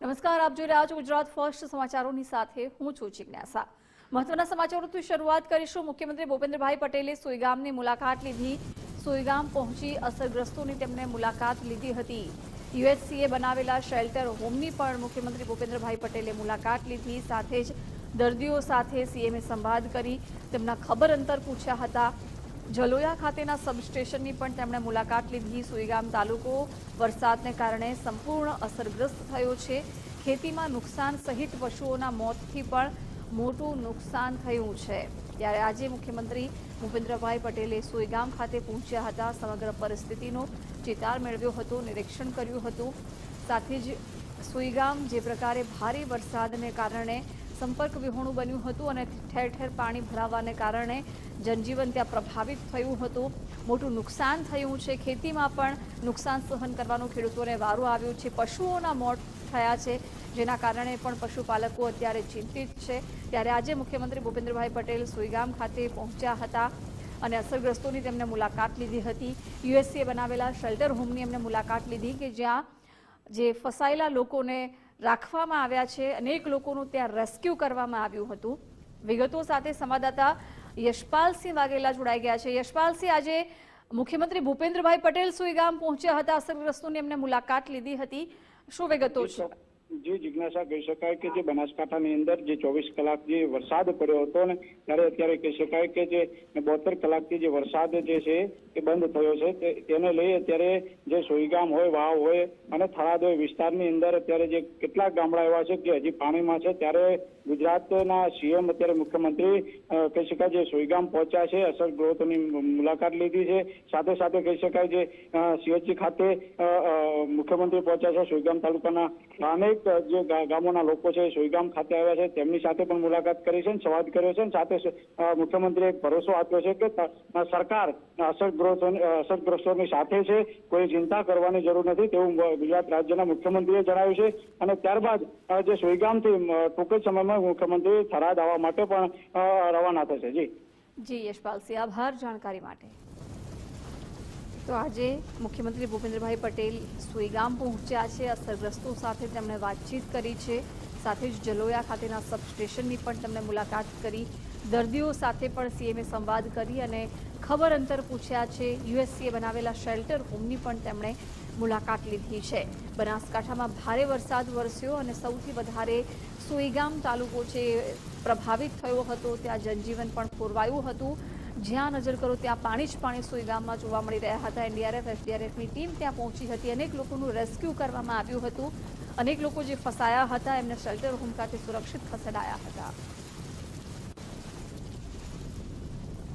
નમસ્કાર, આપ જોઈ રહ્યા છો ગુજરાત ફર્સ્ટ સમાચારોની સાથે હું છું જિજ્ઞાસા. મહત્વના સમાચારોથી શરૂઆત કરીશું. મુખ્યમંત્રી ભૂપેન્દ્રભાઈ પટેલે સુઈગામની મુલાકાત લીધી. સુઈગામ પહોંચી અસરગ્રસ્તોની તેમણે મુલાકાત લીધી હતી. યુએચસીએ બનાવેલા શેલ્ટર હોમની પણ મુખ્યમંત્રી ભૂપેન્દ્રભાઈ પટેલે મુલાકાત લીધી. સાથે જ દર્દીઓ સાથે સીએમએ સંવાદ કરી. તેમના ખબર અંતર પૂછ્યા હતા. જલોયા ખાતેના સબસ્ટેશનની પણ તેમણે મુલાકાત લીધી. સુઈગામ તાલુકો વરસાદને કારણે સંપૂર્ણ અસરગ્રસ્ત થયો છે. ખેતીમાં નુકસાન સહિત પશુઓના મોતથી પણ મોટું નુકસાન થયું છે. ત્યારે આજે મુખ્યમંત્રી ભૂપેન્દ્રભાઈ પટેલે સુઈગામ ખાતે પહોંચ્યા હતા. સમગ્ર પરિસ્થિતિનો ચિતાર મેળવ્યો હતો, નિરીક્ષણ કર્યું હતું. સાથે જ સુઈગામ જે પ્રકારે ભારે વરસાદને કારણે સંપર્ક વિહોણું બન્યું હતું અને ઠેર ઠેર પાણી ભરાવાને કારણે જનજીવન ત્યાં પ્રભાવિત થયું હતું. મોટું નુકસાન થયું છે. ખેતીમાં પણ નુકસાન સહન કરવાનો ખેડૂતોને વારો આવ્યો છે. પશુઓના મોત થયા છે, જેના કારણે પણ પશુપાલકો અત્યારે ચિંતિત છે. ત્યારે આજે મુખ્યમંત્રી ભૂપેન્દ્રભાઈ પટેલ સુઈગામ ખાતે પહોંચ્યા હતા અને અસરગ્રસ્તોની તેમણે મુલાકાત લીધી હતી. યુએસસીએ બનાવેલા શેલ્ટર હોમની એમને મુલાકાત લીધી કે જ્યાં જે ફસાયેલા લોકોને રાખવામાં આવ્યા છે. અનેક લોકોનું ત્યાં રેસ્ક્યુ કરવામાં આવ્યું હતું. વિગતો સાથે સંવાદદાતા યશપાલસિંહ વાઘેલા જોડાઈ ગયા છે. યશપાલસિંહ, આજે મુખ્યમંત્રી ભૂપેન્દ્રભાઈ પટેલ સુઈગામ પહોંચ્યા હતા. અસરગ્રસ્તોની એમને મુલાકાત લીધી હતી. શું વિગતો છે? જે જિજ્ઞાસા કહી શકાય કે જે બનાસકાંઠાની અંદર જે ચોવીસ કલાક જે વરસાદ પડ્યો હતો ને, ત્યારે અત્યારે કહી શકાય કે જે બોતેર કલાકથી જે વરસાદ જે છે એ બંધ થયો છે. તેને લઈ અત્યારે જે સોઈગામ હોય, વાવ હોય અને થરાદ હોય વિસ્તારની અંદર અત્યારે જે કેટલાક ગામડા એવા છે કે હજી પાણીમાં છે, ત્યારે ગુજરાતના સીએમ અત્યારે મુખ્યમંત્રી કહી શકાય જે સોઈગામ પહોંચ્યા છે અસરગ્રસ્તોની મુલાકાત લીધી છે. સાથે સાથે કહી શકાય જે સીએચસી ખાતે મુખ્યમંત્રી પહોંચ્યા છે સોઈગામ તાલુકાના અનેક જે ગામોના લોકો છે સોઈગામ ખાતે આવ્યા છે તેમની સાથે પણ મુલાકાત કરી છે સંવાદ કર્યો છે સાથે મુખ્યમંત્રીએ ભરોસો આપ્યો છે કે સરકાર અસરગ્રસ્તો અસરગ્રસ્તોની સાથે છે કોઈ ચિંતા કરવાની જરૂર નથી તેવું ગુજરાત રાજ્યના મુખ્યમંત્રીએ જણાવ્યું છે. અને ત્યારબાદ જે સોઈગામથી અ, ટૂંક જ સમયમાં મુખ્યમંત્રી થરાદ આવવા માટે પણ રવાના થશે. જી. જી યશપાલસિંહ આભાર જાણકારી માટે. તો આજે મુખ્યમંત્રી ભૂપેન્દ્રભાઈ પટેલ સુઈગામ પહોંચ્યા છે, અસરગ્રસ્તો સાથે તેમણે વાતચીત કરી છે. સાથે જ જલોયા ખાતેના સબસ્ટેશનની પણ તેમણે મુલાકાત કરી. દર્દીઓ સાથે પણ સીએમએ સંવાદ કરી અને ખબર અંતર પૂછ્યા છે. યુએસસીએ બનાવેલા શેલ્ટર હોમની પણ તેમણે મુલાકાત લીધી છે. બનાસકાંઠામાં ભારે વરસાદ વરસ્યો અને સૌથી વધારે સુઈગામ તાલુકો છે પ્રભાવિત થયો હતો. ત્યાં જનજીવન પણ ખોરવાયું હતું. જ્યાં નજર કરો ત્યાં પાણી જ પાણી સુઈગામમાં જોવા મળી રહ્યા હતા. એનડીઆરએફ એસડીઆરએફની ટીમ ત્યાં પહોંચી હતી. અનેક લોકોનું રેસ્ક્યુ કરવામાં આવ્યું હતું. અનેક લોકો જે ફસાયા હતા, એમને શેલ્ટર હોમ ખાતે સુરક્ષિત ખસેડાયા હતા.